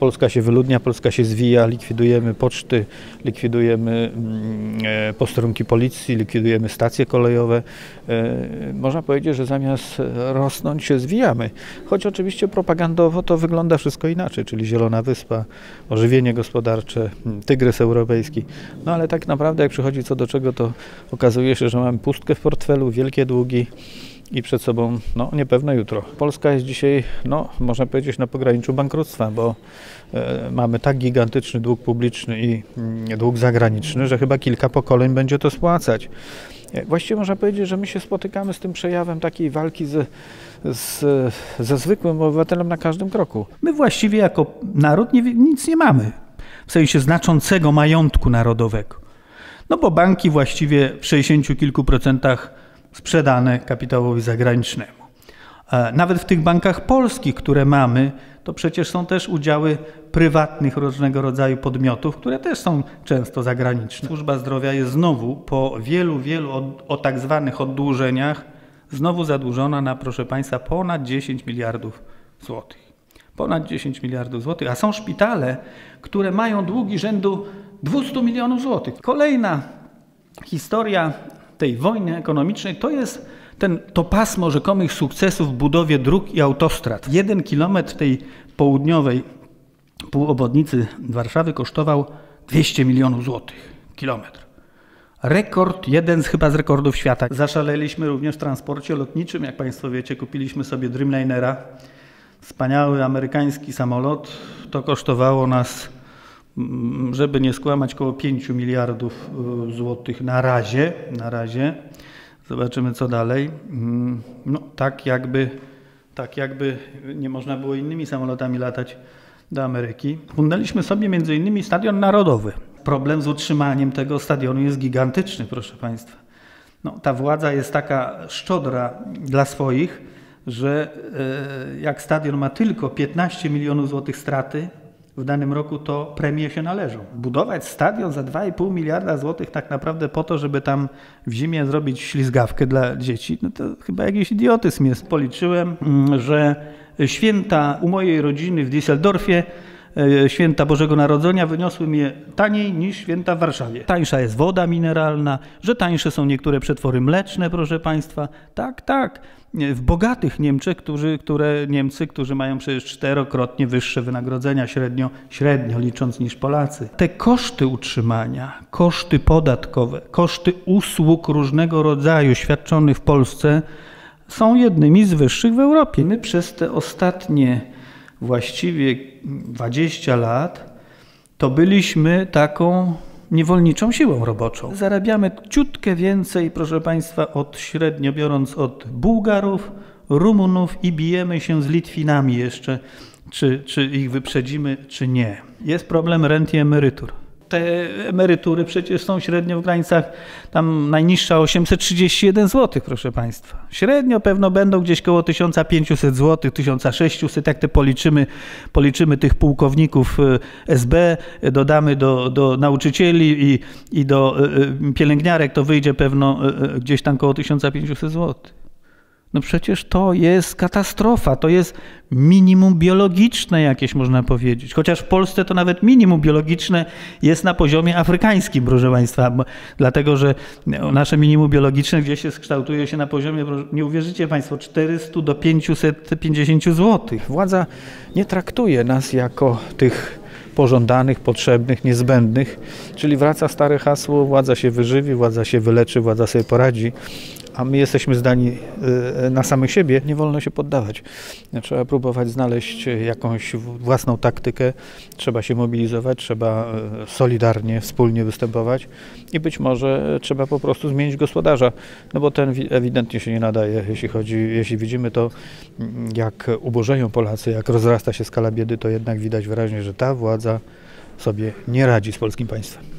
Polska się wyludnia, Polska się zwija, likwidujemy poczty, likwidujemy mm, e, posterunki policji, likwidujemy stacje kolejowe. E, Można powiedzieć, że zamiast rosnąć się zwijamy. Choć oczywiście propagandowo to wygląda wszystko inaczej, czyli Zielona Wyspa, ożywienie gospodarcze, mm, tygrys europejski. No ale tak naprawdę jak przychodzi co do czego, to okazuje się, że mamy pustkę w portfelu, wielkie długi i przed sobą no, niepewne jutro. Polska jest dzisiaj, no, można powiedzieć, na pograniczu bankructwa, bo e, mamy tak gigantyczny dług publiczny i mm, dług zagraniczny, że chyba kilka pokoleń będzie to spłacać. E, Właściwie można powiedzieć, że my się spotykamy z tym przejawem takiej walki z, z, ze zwykłym obywatelem na każdym kroku. My właściwie jako naród nie, nic nie mamy, w sensie znaczącego majątku narodowego. No bo banki właściwie w 60 kilku procentach sprzedane kapitałowi zagranicznemu. E, Nawet w tych bankach polskich, które mamy, to przecież są też udziały prywatnych różnego rodzaju podmiotów, które też są często zagraniczne. Służba zdrowia jest znowu po wielu, wielu od, o tak zwanych oddłużeniach znowu zadłużona na, proszę Państwa, ponad 10 miliardów złotych. Ponad 10 miliardów złotych, a są szpitale, które mają długi rzędu 200 milionów złotych. Kolejna historia tej wojny ekonomicznej to jest ten, to pasmo rzekomych sukcesów w budowie dróg i autostrad. Jeden kilometr tej południowej półobwodnicy Warszawy kosztował 200 milionów złotych. Kilometr. Rekord, jeden z chyba z rekordów świata. Zaszaleliśmy również w transporcie lotniczym. Jak Państwo wiecie, kupiliśmy sobie Dreamlinera. Wspaniały amerykański samolot. To kosztowało nas żeby nie skłamać, około 5 miliardów y, złotych na razie. Na razie. Zobaczymy, co dalej. Mm, No, tak jakby, tak jakby nie można było innymi samolotami latać do Ameryki. Fundaliśmy sobie między innymi Stadion Narodowy. Problem z utrzymaniem tego stadionu jest gigantyczny, proszę Państwa. No, ta władza jest taka szczodra dla swoich, że e, jak stadion ma tylko 15 milionów złotych straty, w danym roku to premie się należą. Budować stadion za 2,5 miliarda złotych tak naprawdę po to, żeby tam w zimie zrobić ślizgawkę dla dzieci, no to chyba jakiś idiotyzm jest. Policzyłem, mm, że święta u mojej rodziny w Düsseldorfie święta Bożego Narodzenia wyniosły mnie taniej niż święta w Warszawie. Tańsza jest woda mineralna, że tańsze są niektóre przetwory mleczne, proszę Państwa. Tak, tak. W bogatych Niemczech, którzy, które Niemcy, którzy mają przecież czterokrotnie wyższe wynagrodzenia średnio, średnio licząc niż Polacy. Te koszty utrzymania, koszty podatkowe, koszty usług różnego rodzaju świadczonych w Polsce są jednymi z wyższych w Europie. My przez te ostatnie właściwie 20 lat, to byliśmy taką niewolniczą siłą roboczą. Zarabiamy ciutkę więcej, proszę Państwa, od średnio biorąc od Bułgarów, Rumunów i bijemy się z Litwinami jeszcze, czy, czy ich wyprzedzimy, czy nie. Jest problem rent i emerytur te emerytury przecież są średnio w granicach, tam najniższa 831 zł, proszę Państwa. Średnio pewno będą gdzieś koło 1500 zł, 1600, jak te policzymy, policzymy tych pułkowników y, SB, dodamy do, do nauczycieli i, i do y, y, pielęgniarek, to wyjdzie pewno gdzieś tam koło 1500 zł. No przecież to jest katastrofa, to jest minimum biologiczne jakieś można powiedzieć. Chociaż w Polsce to nawet minimum biologiczne jest na poziomie afrykańskim, proszę Państwa, dlatego że nasze minimum biologiczne gdzieś się kształtuje się na poziomie, nie uwierzycie Państwo, 400 do 550 zł. Władza nie traktuje nas jako tych pożądanych, potrzebnych, niezbędnych, czyli wraca stare hasło, władza się wyżywi, władza się wyleczy, władza sobie poradzi, a my jesteśmy zdani y, na samych siebie, nie wolno się poddawać. Trzeba próbować znaleźć jakąś własną taktykę, trzeba się mobilizować, trzeba y, solidarnie, wspólnie występować i być może trzeba po prostu zmienić gospodarza, no bo ten ewidentnie się nie nadaje, jeśli chodzi, jeśli widzimy to, mm, jak ubożeją Polacy, jak rozrasta się skala biedy, to jednak widać wyraźnie, że ta władza sobie nie radzi z polskim państwem.